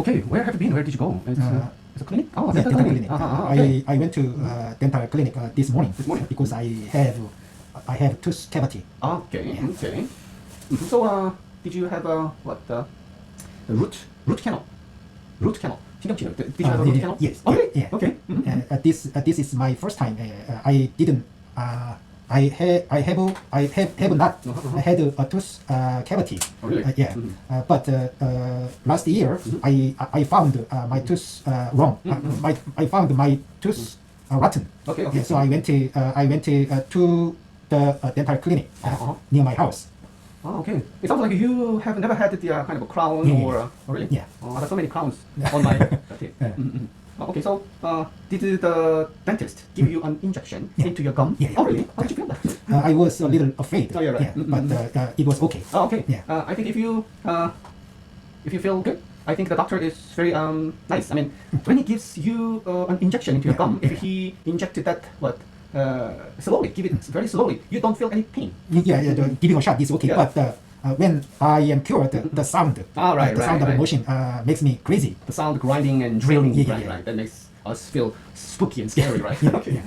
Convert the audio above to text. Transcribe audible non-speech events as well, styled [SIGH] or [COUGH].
okay, where have you been? Where did you go? It's, uh, uh it's a clinic? Oh, yeah, dental, clinic. clinic. Uh, okay. I, I went to uh, dental clinic uh, this morning. This morning? Because I have I have tooth cavity. Okay, yeah. okay. Mm-hmm. So, uh, did you have a, what, uh, root, root canal? Root canal. Did you uh, have a root canal? Yes. Okay. Yeah. Okay. Mm -hmm. this, this is my first time. I didn't... I have I have I have, have not had a, tooth uh, cavity. Oh, really? Uh, yeah. Mhm. Uh, but uh, uh, last year I I found uh, my tooth uh, wrong. Uh, my I found my tooth uh, rotten. Okay, okay. Yeah, so I went to uh, I went to uh, to the uh, dental clinic uh, Uh-huh. near my house. Oh, okay. It sounds like you have never had the uh, kind of a crown Yeah, or yeah. uh, oh, really? Yeah. Oh, I have so many crowns on my [LAUGHS] teeth. Yeah. Mhm. Oh, okay, so uh, did the dentist give you an injection Yeah. into your gum? Yeah, yeah. Oh, really? How did you feel that? Uh, I was a little afraid. Oh, you're right. Yeah, Mm, but mm, uh, uh, it was okay. Oh, okay. Yeah. Uh, I think if you uh, if you feel good, I think the doctor is very um nice. I mean, when he gives you uh, an injection into your Yeah, gum, if yeah. he injected that what uh, slowly, give it very slowly, you don't feel any pain. Yeah, yeah, the giving a shot is okay, Yeah. but uh, uh, when I am cured, the, the sound, Ah, right, the right, sound right. of motion uh, makes me crazy. The sound grinding and drilling, Yeah, yeah, right, yeah. right. That makes us feel spooky and scary, right? [LAUGHS] Okay.